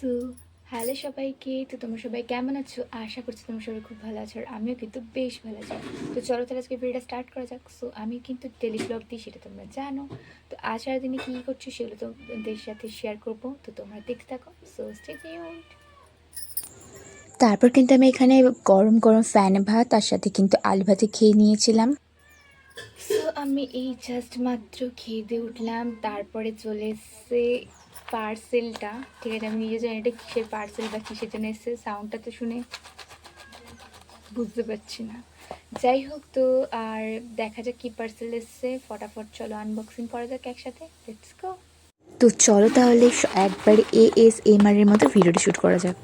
So hello সবাইকে তো তোমরা সবাই কেমন আছো? আশা করছি তোমরা সবাই খুব ভালো আছো আর আমিও কিন্তু বেশ ভালো আছি। তো চলো তাহলে আজকে ভিডিওটা স্টার্ট করা যাক। সো আমি কিন্তু ডেলি ব্লগ দিই সেটা তোমরা জানো। তো আজ সারাদিনে কী করছ সেগুলো তোমাদের সাথে শেয়ার করব। তো তোমরা দেখতে থাকো। সো স্টে টিউনড তারপর কিন্তু আমি এখানে গরম গরম ফ্যান ভাত তার সাথে কিন্তু আলু ভাতে খেয়ে নিয়েছিলাম। সো আমি এই জাস্ট মাত্র খেয়ে দিয়ে উঠলাম। তারপরে চলে এসছে পার্সেলটা, ঠিক আছে? আমি নিজে জানি এটা কিসের পার্সেল বা কিসের জন্য এসেছে সাউন্ডটা তো শুনে বুঝতে পারছি না। যাই হোক তো, আর দেখা যাক কী পার্সেল এসছে। ফটাফট চলো আনবক্সিং করা যাক একসাথে। লেটস গো তো চলো তাহলে একবার এ এস এম আর এর মতো ভিডিওটা শ্যুট করা যাক।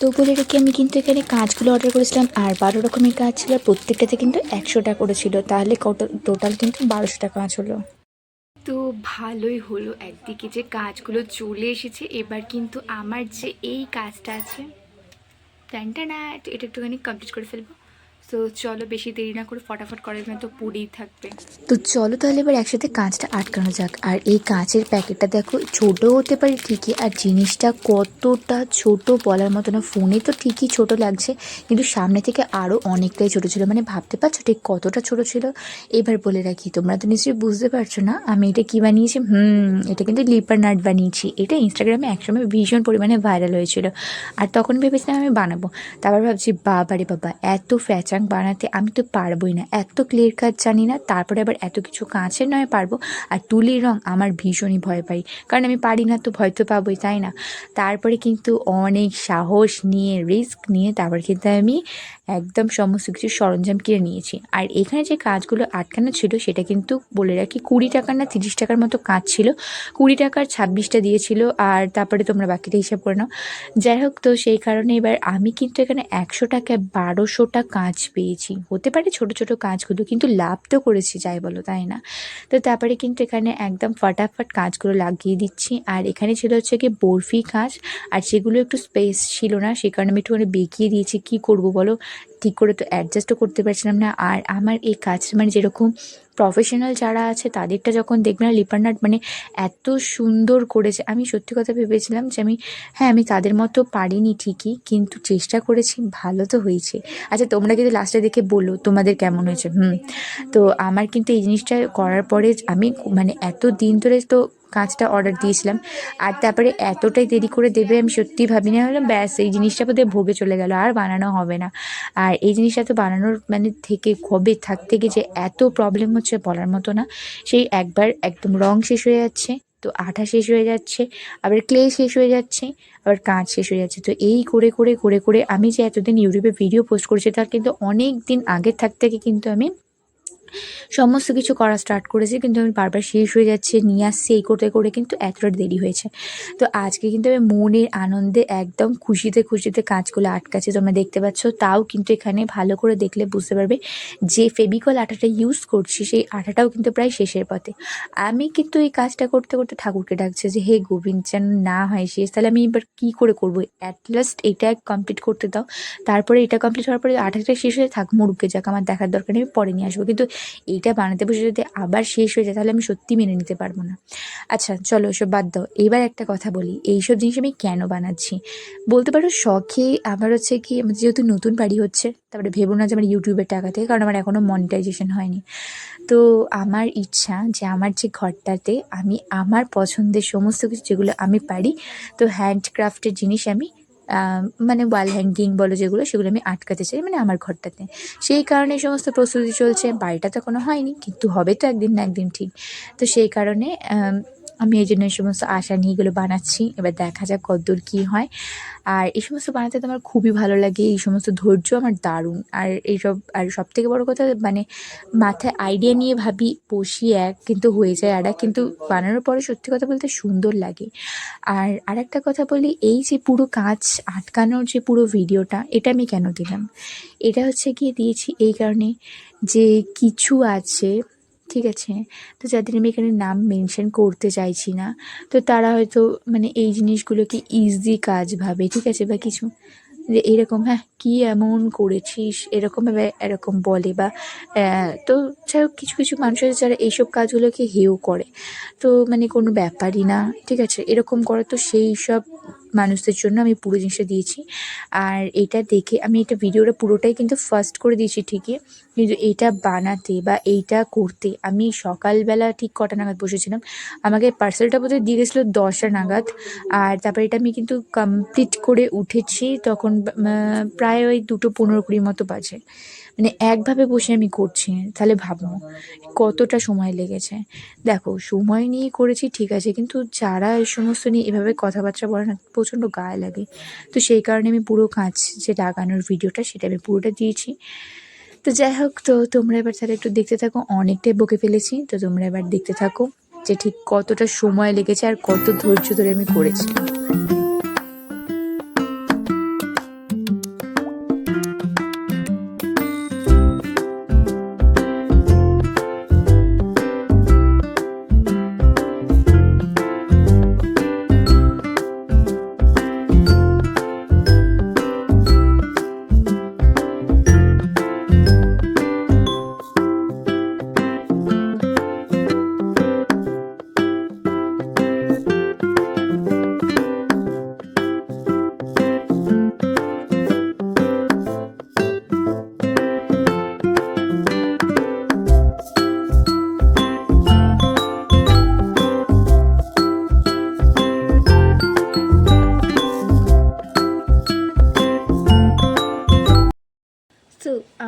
তো বলে রেখে আমি কিন্তু এখানে কাজগুলো অর্ডার করেছিলাম? আর বারো রকমের কাজ ছিল প্রত্যেকটাতে কিন্তু একশো টাকা করে ছিল। তাহলে টোটাল কিন্তু বারোশো টাকা কাজ হলো। তো ভালোই হলো। একদিকে যে কাজগুলো চলে এসেছে, এবার কিন্তু আমার যে এই কাজটা আছে প্ল্যানটা না এটা একটুখানি কমপ্লিট করে ফেলব। তো চলো বেশি দেরি না করে ফটাফট করার তো পুড়েই থাকবে। তো চলো তাহলে এবার একসাথে কাঁচটা আটকানো যাক। আর এই কাঁচের প্যাকেটটা দেখো ছোট হতে পারে ঠিকই, আর জিনিসটা কতটা ছোট বলার মতো না। ফোনে তো ঠিকই ছোট লাগছে, কিন্তু সামনে থেকে আরও অনেকটাই ছোট ছিল। মানে ভাবতে পারছ ঠিক কতটা ছোট ছিল? এবার বলে রাখি, তোমরা তো নিশ্চয়ই বুঝতে পারছ না, আমি এটা কি বানিয়েছি? হুম, এটা কিন্তু লিপার নাট বানিয়েছি। এটা ইনস্টাগ্রামে একসময় ভীষণ পরিমাণে ভাইরাল হয়েছিল। আর তখন ভেবেছিলাম আমি বানাবো। তারপর ভাবছি, বাবারে বাবা, এত ফ্যাচাং বানাতে আমি তো পারবোই না। এত ক্লিয়ার কাজ জানি না, তারপরে আবার এত কিছু কাঁচের নয় পারব আর তুলির রং আমার ভীষণই ভয় পাই। কারণ আমি পারি না তো ভয় তো পাবোই, তাই না? তারপরে কিন্তু অনেক সাহস নিয়ে রিস্ক নিয়ে তারপর কিন্তু আমি একদম সমস্ত কিছু সরঞ্জাম কিনে নিয়েছি। আর এখানে যে কাজগুলো আটকানো ছিল, সেটা কিন্তু বলে রাখি, কুড়ি টাকার না তিরিশ টাকার মতো কাজ ছিল। কুড়ি টাকার ছাব্বিশটা দিয়েছিল আর তারপরে তোমরা বাকিটা হিসাব করে নাও। যাই হোক, তো সেই কারণে এবার আমি কিন্তু এখানে একশো টাকায় বারোশোটা কাজ পেয়েছি। হতে পারে ছোট ছোট কাজগুলো, কিন্তু লাভ তো করেছি, যাই বলো, তাই না? তো তারপরে কিন্তু এখানে একদম ফটাফট কাজগুলো লাগিয়ে দিচ্ছি। আর এখানে ছিল হচ্ছে কি বরফি কাজ আর সেগুলো একটু স্পেস ছিল না, সে কারণে আমি একটুখানি বেঁকিয়ে দিয়েছি। কী করব বলো? ঠিক করে তো অ্যাডজাস্টও করতে পারছিলাম না। আর আমার এই কাজ মানে যেরকম প্রফেশনাল যারা আছে, তাদেরটা যখন দেখবেন না মানে এত সুন্দর করেছে। আমি সত্যি কথা ভেবেছিলাম যে আমি হ্যাঁ আমি তাদের মতো পারিনি ঠিকই, কিন্তু চেষ্টা করেছি, ভালো তো হয়েছে। আচ্ছা তোমরা কিন্তু লাস্টে দেখে বলো, তোমাদের কেমন হয়েছে? হুম। তো আমার কিন্তু এই জিনিসটা করার পরে আমি মানে এত দিন ধরে তো কাঁচটা অর্ডার দিয়েছিলাম। আর তারপরে এতটাই দেরি করে দেবে, আমি সত্যিই ভাবিনি। আমি ভাবলাম ব্যাস, এই জিনিসটা বোধহয় ভোগে চলে গেল, আর বানানো হবে না। আর এই জিনিসটা তো বানানোর মানে থেকে, কবে থাক থেকে যে এত প্রবলেম হচ্ছে বলার মতো না। সেই একবার একদম রং শেষ হয়ে যাচ্ছে, তো আঠা শেষ হয়ে যাচ্ছে, আবার ক্লে শেষ হয়ে যাচ্ছে, আবার কাঁচ শেষ হয়ে যাচ্ছে। তো এই করে করে করে করে আমি যে এতদিন ইউটিউবে ভিডিও পোস্ট করেছি, তার কিন্তু অনেক দিন আগের থাক থেকে কিন্তু আমি সমস্ত কিছু করা স্টার্ট করেছি, কিন্তু আমি বারবার শেষ হয়ে যাচ্ছে, নিয়ে আসছি, এই করতে করে কিন্তু এতটা দেরি হয়েছে। তো আজকে কিন্তু আমি মনের আনন্দে একদম খুশিতে খুশিতে কাজগুলো আটকাচ্ছি, তোমরা দেখতে পাচ্ছ, তাও কিন্তু এখানে ভালো করে দেখলে বুঝতে পারবে যে ফেবিকল আটাটা ইউজ করছি, সেই আটাটাও কিন্তু প্রায় শেষের পথে। আমি কিন্তু এই কাজটা করতে করতে ঠাকুরকে ডাকছে যে, হে গোবিন্দ, যেন না হয় শেষ, তাহলে আমি এবার কী করে করব? অ্যাট লাস্ট এটা কমপ্লিট করতে দাও। তারপরে এটা কমপ্লিট হওয়ার পরে আঠাটা শেষ হয়ে থাক, মুরুকে যাক, আমার দেখার দরকার নেই পরে নিয়ে আসব। কিন্তু এইটা বানাতে বসে যদি আবার শেষ হয়ে যায়, তাহলে আমি সত্যি মেনে নিতে পারব না। আচ্ছা চলো ওসব বাদ দাও। এবার একটা কথা বলি। এইসব জিনিস আমি কেন বানাচ্ছি? বলতে পারো শখে আমার হচ্ছে কি যেহেতু নতুন বাড়ি হচ্ছে, তারপরে ভেবো না যে আমার ইউটিউবের টাকা থেকে, কারণ আমার এখনও মনিটাইজেশন হয়নি। তো আমার ইচ্ছা যে আমার যে ঘরটাতে আমি আমার পছন্দের সমস্ত কিছু যেগুলো আমি পারি, তো হ্যান্ডক্রাফটের জিনিস আমি মানে ওয়াল হ্যাঙ্গিং বলো যেগুলো, সেগুলো আমি আটকাতে চাই মানে আমার ঘরটাতে। সেই কারণে সমস্ত প্রস্তুতি চলছে। বাড়িটা তো কোনো হয়নি, কিন্তু হবে তো একদিন না একদিন ঠিক। তো সেই কারণে আম, এই জন্য এই সমস্ত আশা নিয়ে এগুলো বানাচ্ছি। এবার দেখা যাক কতদূর কী হয়। আর এই সমস্ত বানাতে তো আমার খুবই ভালো লাগে। এই সমস্ত ধৈর্য আমার দারুণ। আর এইসব আর সব থেকে বড়ো কথা মানে মাথায় আইডিয়া নিয়ে ভাবি বসি এক কিন্তু হয়ে যায় আর কিন্তু বানানোর পরে সত্যি কথা বলতে সুন্দর লাগে। আর আরেকটা কথা বলি এই যে পুরো কাজ আটকানোর যে পুরো ভিডিওটা এটা আমি কেন দিলাম? এটা হচ্ছে গিয়ে দিয়েছি এই কারণে যে কিছু আছে ঠিক আছে? তো যাদের আমি এখানে নাম মেনশন করতে চাইছি না, তো তারা হয়তো মানে এই জিনিসগুলোকে ইজি কাজ ভাবে, ঠিক আছে? বা কিছু যে এরকম হ্যাঁ কী এমন করেছিস? এরকমভাবে এরকম বলে বা তো যাই হোক কিছু কিছু মানুষ আছে যারা এইসব কাজগুলোকে হেও করে। তো মানে কোনো ব্যাপারই না, ঠিক আছে? এরকম করে তো সেই সব মানুষদের জন্য আমি পুরো জিনিসটা দিয়েছি। আর এটা দেখে আমি এটা ভিডিওটা পুরোটাই কিন্তু ফার্স্ট করে দিয়েছি ঠিকই। কিন্তু এইটা বানাতে বা এইটা করতে আমি সকালবেলা ঠিক কটা নাগাদ বসেছিলাম। আমাকে পার্সেলটা বোধহয় দিয়ে গেছিল দশটা নাগাদ। আর তারপরে এটা আমি কিন্তু কমপ্লিট করে উঠেছি তখন প্রায় ওই দুটো পনেরো কুড়ি মতো বাজে। মানে একভাবে বসে আমি করছি, তাহলে ভাবো কতটা সময় লেগেছে। দেখো, সময় নিয়ে করেছি, ঠিক আছে, কিন্তু যারা এই সমস্ত নিয়ে এভাবে কথাবার্তা বলে না, প্রচণ্ড গায়ে লাগে। তো সেই কারণে আমি পুরো কাঁচ যে লাগানোর ভিডিওটা, সেটা আমি পুরোটা দিয়েছি। তো যাই হোক, তো তোমরা এবার তাহলে একটু দেখতে থাকো, অনেকটাই বকে ফেলেছি। তো তোমরা এবার দেখতে থাকো যে ঠিক কতটা সময় লেগেছে আর কত ধৈর্য ধরে আমি করেছি।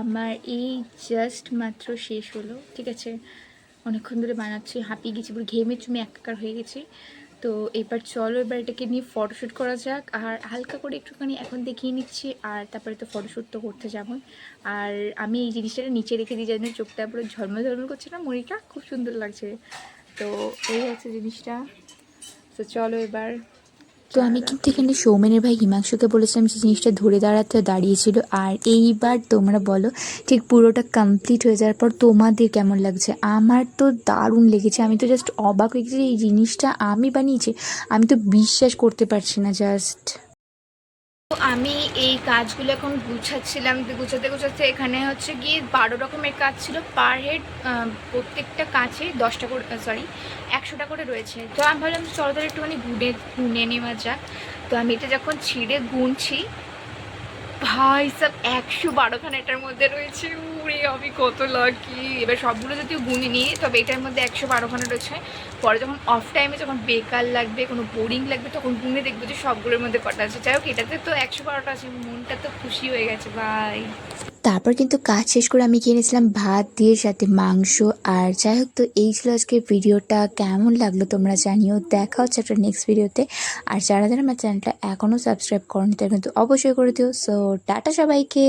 আমার এই জাস্ট মাত্র শেষ হলো, ঠিক আছে? অনেকক্ষণ ধরে বানাচ্ছি, হাঁপিয়ে গেছি, পুরো ঘেমে চুমে একাকার হয়ে গেছি। তো এবার চলো, এবার এটাকে নিয়ে ফটোশ্যুট করা যাক, আর হালকা করে একটুখানি এখন দেখিয়ে নিচ্ছি, আর তারপরে তো ফটোশ্যুট তো করতে যাব আর আমি এই জিনিসটা নিচে রেখে দিই, যেন চোখটা পুরো ঝলমল ঝলমল করছে না মরিটা খুব সুন্দর লাগছে। তো এই হচ্ছে জিনিসটা। তো চলো এবার তো আমি কিন্তু এখানে সৌমেনের ভাই হিমাংশুকে বলেছিলাম যে জিনিসটা ধরে দাঁড়াতে দাঁড়িয়েছিল। আর এইবার তোমরা বলো, ঠিক পুরোটা কমপ্লিট হয়ে যাওয়ার পর তোমাদের কেমন লাগছে? আমার তো দারুণ লেগেছে। আমি তো জাস্ট অবাক হয়ে গেছি এই জিনিসটা আমি বানিয়েছি। আমি তো বিশ্বাস করতে পারছি না জাস্ট আমি এই কাজগুলো এখন গুছাচ্ছিলাম গুছাতে গুছাতে এখানে হচ্ছে গিয়ে বারো রকমের কাজ ছিল। পার হেড প্রত্যেকটা কাছে দশটা করে সরি একশোটা করে রয়েছে। তো আমি ভাবলাম, চলো তাহলে একটুখানি গুনে গুনে নেওয়া যাক। তো আমি এটা যখন ছিঁড়ে গুনছি ভাই সব একশো বারোখানা এটার মধ্যে রয়েছে। উড়ে, আমি কত লাকি এবার সবগুলো যদিও গুনে নিই, তবে এটার মধ্যে একশো বারোখানা রয়েছে। পরে যখন অফ টাইমে যখন বেকার লাগবে, কোনো বোরিং লাগবে, তখন গুনে দেখব যে সবগুলোর মধ্যে কটা আছে। যাই হোক, এটাতে তো একশো বারোটা আছে, মনটা তো খুশি হয়ে গেছে, ভাই। তারপর কিন্তু কাজ শেষ করে আমি কিনেছিলাম ভাত দিয়ে সাথে মাংস। আর যাই হোক তো এই ছিল আজকের ভিডিওটা। কেমন লাগল তোমরা জানিও। দেখা হচ্ছে একটা নেক্সট ভিডিওতে। আর যারা যারা আমার চ্যানেলটা এখনও সাবস্ক্রাইব করনি, তারা কিন্তু অবশ্যই করে দিও। সো টাটা সবাইকে।